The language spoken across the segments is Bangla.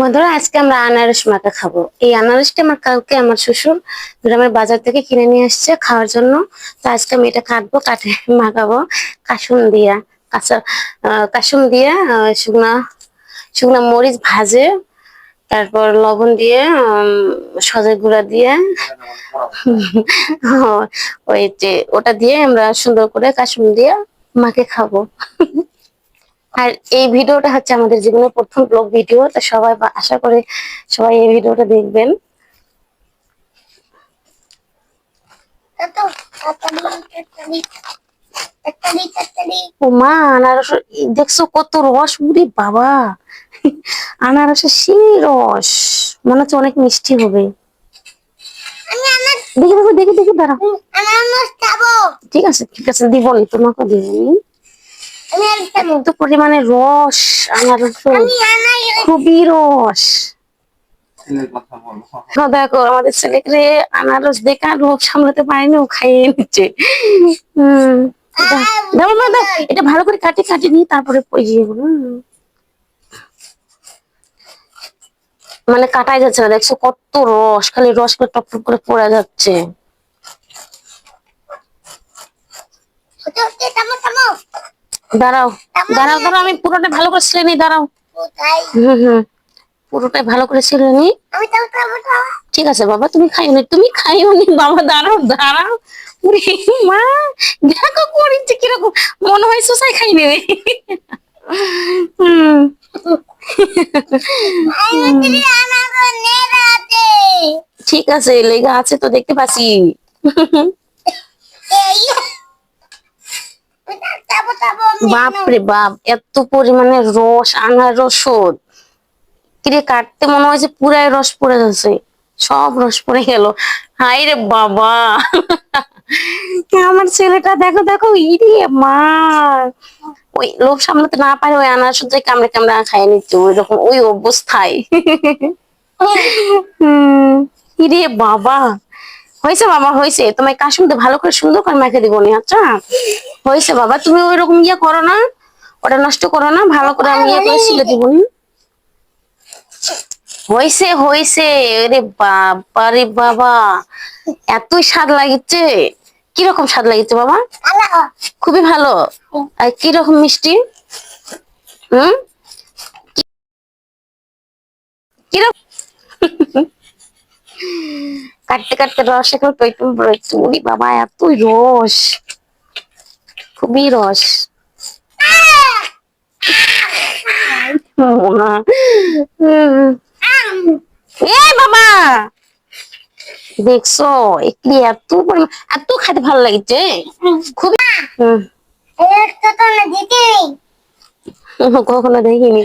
বন্ধুরা আজকে আমরা আনারস মাখা খাব। এই আনারসটা আমার কালকে আমার শ্বশুর গ্রামের বাজার থেকে কিনে নিয়ে আসছে খাওয়ার জন্য। তো আজকে আমি এটা কাটবো, কাটে, মাখাবো। কাসুন দিয়া, কাঁচা কাসুন দিয়ে শুকনা শুকনা মরিচ ভাজে, তারপর লবণ দিয়ে সজের গুঁড়া দিয়ে ওই যে ওটা দিয়ে আমরা সুন্দর করে কাসুন দিয়ে মাকে খাব। আর এই ভিডিওটা হচ্ছে আমাদের জীবনের প্রথম ব্লগ ভিডিও তো সবাই আশা করে সবাই এই ভিডিওটা দেখবেন। মা আনারস দেখছ কত রস বাবা। আনারসের সেই রস মনে হচ্ছে অনেক মিষ্টি হবে। দেখি দেখো দাঁড়া ঠিক আছে ঠিক আছে দিবনি তোমাকে দিবনি এত পরিমাণে রস আনারস খুবই রস। দেখো আমাদের ছেলেকে আনারস দেখে লোভ সামলাতে পারেনি ও খাইয়ে নিচ্ছে। হম। দাও দাও দাও এটা ভালো করে কাটি কাটি নিয়ে তারপরে। মানে কাটাই যাচ্ছে না দেখছ কত রস খালি রস করে টপ টপ করে পড়ে যাচ্ছে। দাঁড়াও দাঁড়াও দাঁড়াও আমি পুরোটা ভালো করে ছিলে নি দাঁড়াও। হুম হুম পুরোটাই ভালো করে ছিলে নি ঠিক আছে বাবা তুমি খাইও নি তুমি খাইও নি বাবা দাঁড়াও দাঁড়াও। ওরে মা দেখো করিচ্ছে কীরকম মনে হয় সুসাই খাই নেবে হুম। ঠিক আছে লেগা আছে তো দেখতে পাচ্ছি। খাব বাপ এত পরিমাণে রস আনারস কিরে কাটতে মনে হয় যে পুরাই রস পড়ে যাচ্ছে সব রস পড়ে গেল। হাই রে বাবা। আমার ছেলেটা দেখো দেখো ইরে মা ওই লোভ সামলাতে না পারে ওই আনারস কামড়ে কামড়ে খাই নিচ্ছে ওই রকম ওই অবস্থায়। হুম। ইরে বাবা। হয়েছে বাবা, হয়েছে। তোমায় কাশুমতে ভালো করে সুন্দর করে মেখে দিব নি আচ্ছা? হয়েছে বাবা। তুমি ওই রকম ইয়ে করো না, ওটা নষ্ট করো না, ভালো করে আমি ইয়ে করে ছিলে দিব নি হয়েছে হয়েছে। রে বাবা রে বাবা। এতই স্বাদ লাগিচ্ছে কীরকম স্বাদ লাগিচ্ছে বাবা? খুবই ভালো। আর কীরকম মিষ্টি? হুম? কীরকম কাটতে কাটতে রস এখন পেটুল রয়েছে। উরি বাবা এতই রস। খুবই রস। বাবা। দেখছ একলি এত এত খেতে ভালো লাগছে। খুবই কখনো দেখিনি।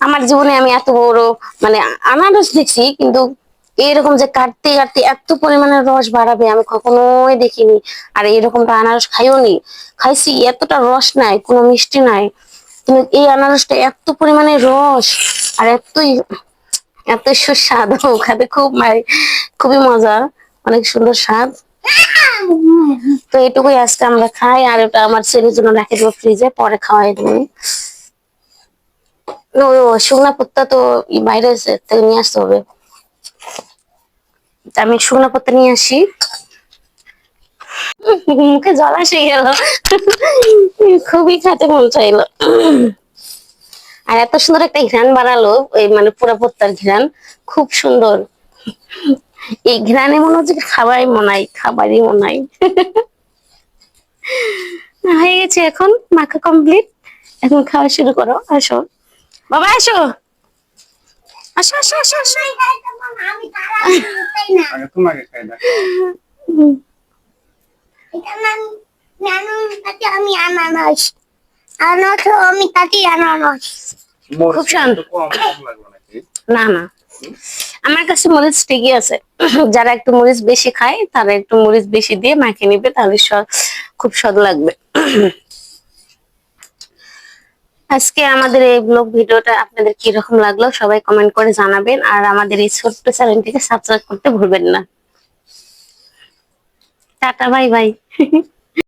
আমার জীবনে আমি এত বড় মানে আনারস দেখছি কিন্তু এরকম যে কাটতে কাটতে এত পরিমাণে রস বাড়াবে, আমি কখনোই দেখিনি। আর এরকমটা আনারস খাইও নি। খাইছি, এতটা রস নাই, কোনো মিষ্টি নাই। কিন্তু এই আনারসটা এত পরিমাণে রস, আর এতই এত সুস্বাদু খাতে খুব মানে খুবই মজা। অনেক সুন্দর স্বাদ। তো এটুকুই আজকে আমরা খাই, আর ওটা আমার ছেলের জন্য রেখে দেবো ফ্রিজে, পরে খাওয়াই দেবো। শুকনা পত্তা তো বাইরে নিয়ে আসতে হবে। আমি শুকনা পত্তা নিয়ে আসি। মুখে জল আসে গেল। খুবই খাতে মন চাইলো। আর এত সুন্দর একটা ঘ্রাণ বাড়ালো ওই মানে পুরা পত্তার ঘ্রাণ। খুব সুন্দর। এই ঘ্রাণে মনে হচ্ছে খাবারই মনাই খাবারই মনাই। হয়ে গেছে এখন, মাখা কমপ্লিট এখন খাওয়া শুরু করো, আসো। বাবা, আসো। আসো আসো আসো আসো। আগে তোমাকে খাই দেখ আমি আনারস আনারস আমি কাটি আনারস খুব শান্ত। না না। আমার কাছে মরিচ ঠিকই আছে। যারা একটু মরিচ বেশি খায়, তারা একটু মরিচ বেশি দিয়ে মাখিয়ে নিবে, তাহলে খুব স্বাদ লাগবে। আজকে আমাদের এই ব্লগ ভিডিওটা আপনাদের কীরকম লাগল সবাই কমেন্ট করে জানাবেন, আর আমাদের এই ছোট্ট চ্যানেলটিকে সাবস্ক্রাইব করতে ভুলবেন না। Tata bye bye